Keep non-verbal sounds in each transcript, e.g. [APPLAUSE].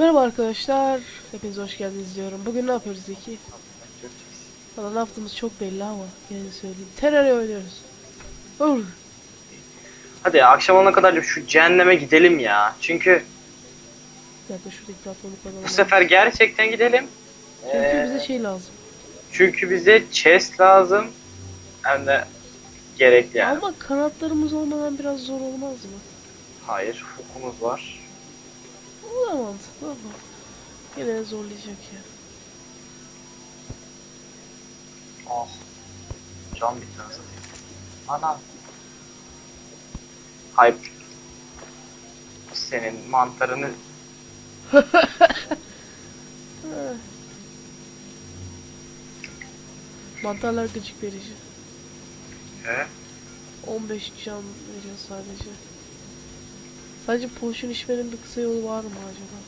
Merhaba arkadaşlar. Hepiniz hoş geldiniz diyorum. Bugün ne yapıyoruz Zeki? Valla ne yaptığımız çok belli ama gene söyleyeyim. Terraria oynuyoruz. Ur. Hadi ya, akşam olana kadar şu cehenneme gidelim ya. Çünkü Bir dakika şuradaki platformu koyalım. bu sefer gerçekten gidelim. Çünkü Ee, bize şey lazım. çünkü bize chest lazım. Hem de gerekli yani. Ama kanatlarımız olmadan biraz zor olmaz mı? Hayır, hukumuz var. O da mantıklı ama. Yine zorlayacak ya. Oh. Can bitti nasıl Ana. Hayır. Senin mantarını. [LAUGHS] Mantarlar gıcık verici. He? 15 can veriyor sadece. Sadece potion içmenin bir kısa yolu var mı acaba?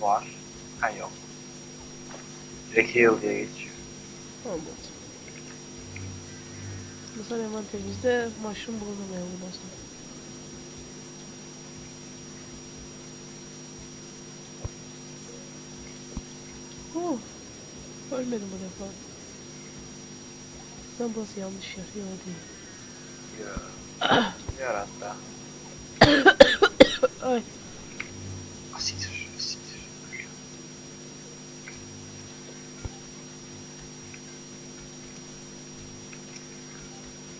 var. Ha yok. Direkt heal diye geçiyor. Anladım. Mesela envanterimizde mushroom bulunmuyor bundan sonra. Oh, ölmedim bu defa. Ben burası yanlış yer, yok değil. Ya. Yer Ay, Asiktir, asiktir.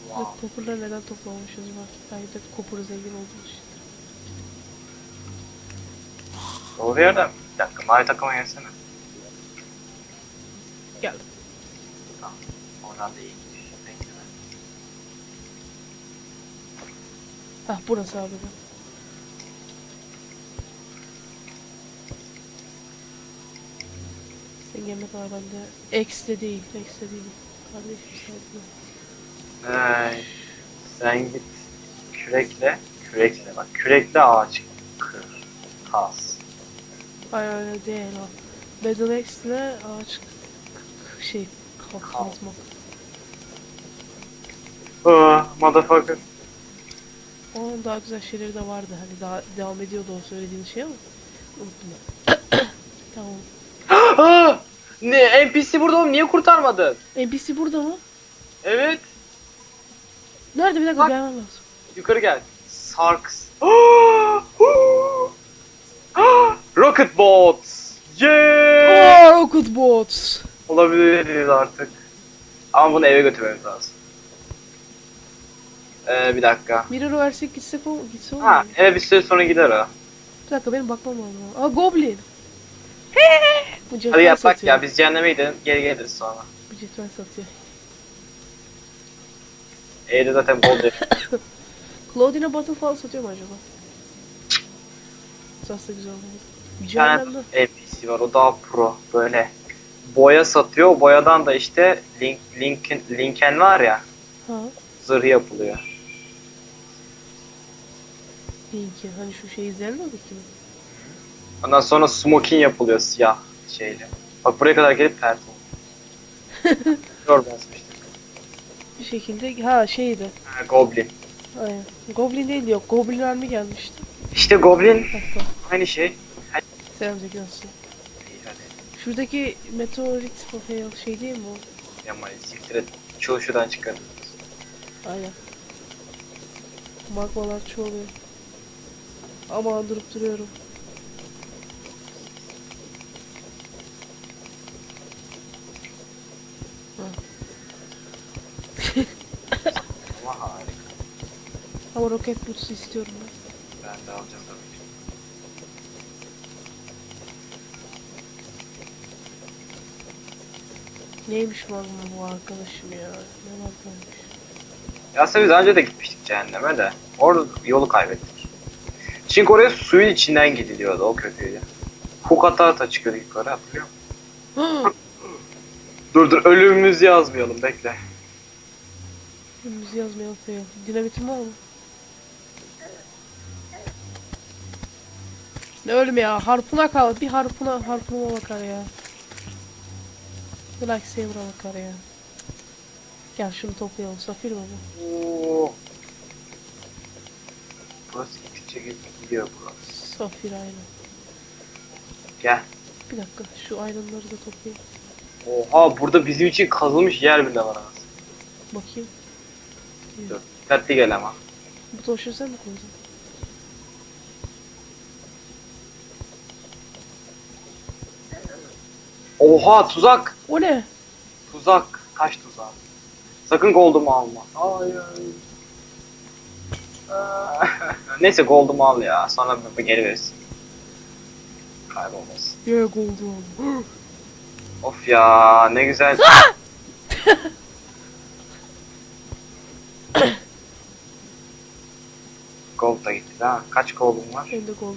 wow. Wow. kopurları neden toplamışız bak. Belki de kopuru zengin olduğumuz için. Doğru yerden? Bir dakika, mavi takıma gelsene. Geldim. Tamam. Oradan da iyi gidiyor. Bekle. Hah burası abi. Gelmek var bende. X de değil, X de değil. Kardeşim. Ay, sen git kürekle, kürekle bak kürekle ağaç kır, kas. Hayır öyle değil o. Battle X ile ağaç şey kalkmazmak. Aa, motherfucker. Onun daha güzel şeyleri de vardı. Hani daha devam ediyordu o söylediğin şey ama unuttum ben. [GASPS] tamam. Aa, ne NPC burada oğlum niye kurtarmadın? NPC burada mı? Evet, Nerede bir dakika Bak. gelmem lazım. yukarı gel. Sarks. [GASPS] Rocket bots. Yeah! Oh, Rocket Bots. Olabiliriz artık. Ama bunu eve götürmemiz lazım. Ee, bir dakika. Mirror'ı versek gitsek o gitse olur Ha, mu? eve bir süre sonra gider o. Bir dakika benim bakmam lazım. Aa Goblin. [LAUGHS] Bu cetvel Hadi bak satıyor. ya biz cehenneme gidelim geri geliriz sonra. Bu cetvel satıyor. Evde zaten bol değil. [COUGHS] Claudine Battle falan satıyor mu acaba? Satsa güzel olur. Bir tane Cehennemde. NPC var o daha pro böyle. Boya satıyor o boyadan da işte link, linkin, linken var ya Ha. zırh yapılıyor. İyi ki. Hani şu şeyi izleyemedik ki. Ondan sonra smoking yapılıyor siyah şeyle. Bak buraya kadar gelip pert oldu. [LAUGHS] Zor basmıştık. Bir şekilde ha şeydi. Ha, Goblin. Aynen. Goblin değil yok. Goblin army gelmişti. İşte Goblin Hatta. aynı şey. Selam Zeki nasılsın? İyi hadi. Şuradaki meteorit o şey- değil mi o? Yamayı siktir et. Çoğu şuradan çıkar. Aynen. Magmalar çoğuluyor. Ama durup duruyorum. Ama harika. Ama roket bootsu istiyorum ben. Ben de alacağım tabii ki. Neymiş magma bu arkadaşım ya? Ne magmaymış? Ya aslında biz daha önce de gitmiştik cehenneme de. Orada yolu kaybettik. Çünkü oraya suyun içinden gidiliyordu. O kötüydü. Hook ata ata çıkıyordu yukarı hatırlıyor musun? [GASPS] [LAUGHS] Dur dur ölümümüzü yazmayalım bekle. Önümüzü yazmayalım fail. Dinamitin var mı? Ne ölüm ya? Harpuna kal. Bir harpuna harpunuma bakar ya. Bir lightsaber'a bakar ya. Gel şunu toplayalım. Safir bu? Oo. Burası gittikçe gidiyor burası. Safir aynen. Gel. Bir dakika şu ayrımları da toplayayım. Oha burada bizim için kazılmış yer bile var aslında. Bakayım. Dur. Dikkatli gel ama. Bu taşı sen mi koydun? Oha tuzak. O ne? Tuzak. Kaç tuzak? Sakın goldumu alma. Hayır. Aa, [LAUGHS] Neyse goldumu al ya. Sonra geri verirsin. Kaybolmasın. Yeah gold one. Of ya ne güzel. [COUGHS] Gold da gitti ha. Kaç gold'um var? Benim de gold one.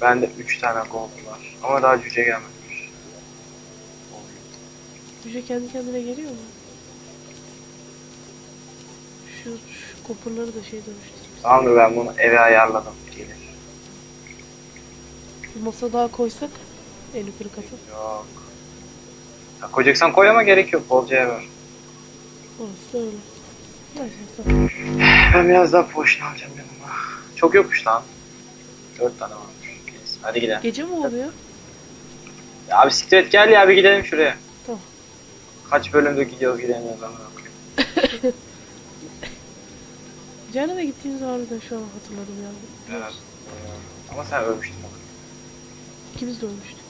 Bende 3 tane gold var. Ama daha cüce gelmemiş. Cüce kendi kendine geliyor mu? Şu, şu kopurları da şey dönüştüreyim. Tamamdır ben bunu eve ayarladım. Gelir. Bir masa daha koysak en yukarı katı. Yok. Ya koyacaksan koy ama gerek yok. Bolca yer var. Orası öyle. Neyse. Ben biraz daha potion alacağım yanıma. Çok yokmuş lan. 4 tane varmış. Neyse, Hadi gidelim. Gece mi oluyor? Ya abi siktir et gel ya bir gidelim şuraya. Tamam. Kaç bölümde gidiyoruz gidemiyoruz ama bakayım. [LAUGHS] Cehenneme gittiğimiz harbiden şu an hatırladım ya. Evet. Ama sen ölmüştün. İkimiz de ölmüştük.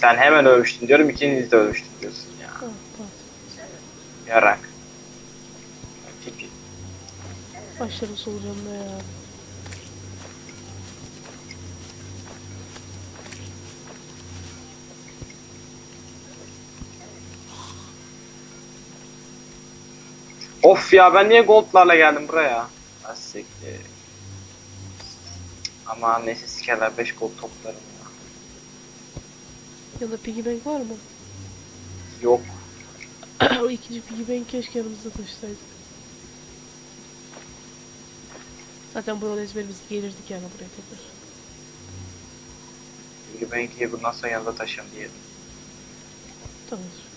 Sen hemen ölmüştün diyorum ikiniz de ölmüştün diyorsun ya. Yarak. Tipi. Başlarım solucanına ya. Of ya ben niye goldlarla geldim buraya? Asiktir. Ama neyse sikerler 5 gold toplarım. Yanında piggy bank var mı? Yok. [CLEARS THROAT] o ikinci piggy bank keşke yanımızda taşısaydık. Zaten bu yol ezberimiz gelirdik yani buraya tekrar. Bilgi Bank'i bundan sonra yanında taşıyalım diyelim. Tamamdır.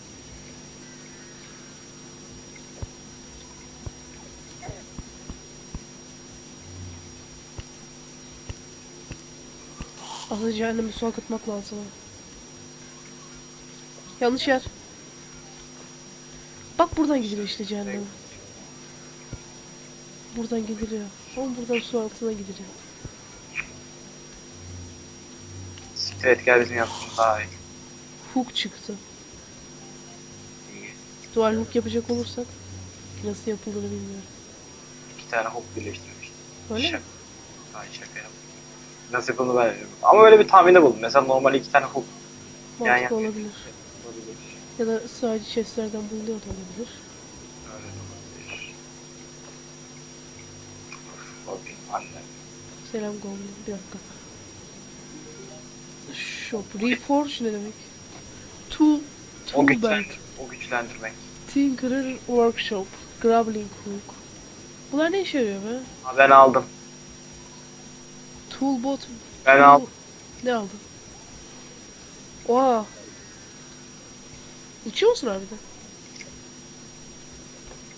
Aslında cehenneme su akıtmak lazım. Yanlış yer. Bak buradan gidiliyor işte cehenneme. Buradan gidiliyor. Ama buradan su altına gidiliyor. Siktir et gel bizim yaptığımız daha iyi. Hook çıktı. İyi. Dual hook yapacak olursak nasıl yapıldığını bilmiyorum. İki tane hook birleştirmiştim. Öyle mi? Şaka. Hayır şaka yaptım. Nasıl yapıldığını ben bilmiyorum. Ama öyle bir tahminde buldum. Mesela normal iki tane hook Mantıklı yana olabilir. olabilir. Ya da sadece chestlerden bulunuyor da olabilir. Selam Goblin. Bir dakika. Shop. Reforge ne demek? Tool. O Tool belt. güçlendir, o güçlendirmek. Tinkerer Workshop. Grappling Hook. Bunlar ne işe yarıyor be? Ha, ben aldım. Toolbot. Ben tool- aldım. Ne aldın? Oha. Uçuyor musun harbiden?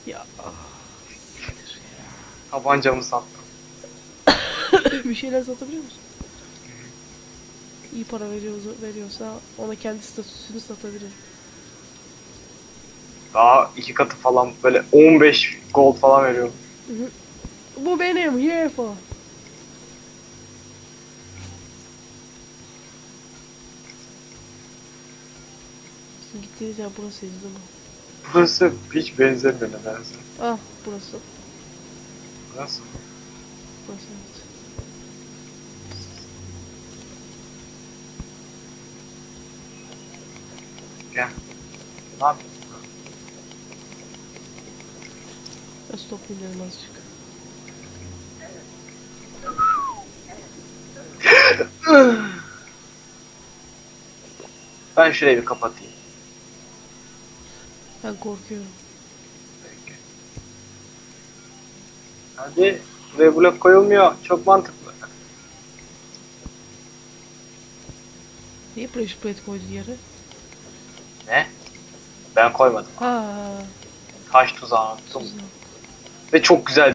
Ya. ah, ya. Tabancamı sattım. [COUGHS] bir şeyler satabiliyor musun? İyi para veriyorsa, veriyorsa ona kendi statüsünü satabilir. Daha iki katı falan böyle 15 gold falan veriyorum. Bu benim here for. Bizim gittiğimiz yer burasıydı değil mi? Burası hiç benzemiyor nedense. Ah burası. Nasıl? Burası evet. Gel. Ne yapıyorsun? Ben stop dinledim azıcık. Ben şurayı bir kapatayım. Ben korkuyorum. Hadi. Buraya blok koyulmuyor. Çok mantıklı. Niye pressure plate koydun yere? Ne? Ben koymadım. Ha, Taş tuzağı attım. güzel. Ve çok güzel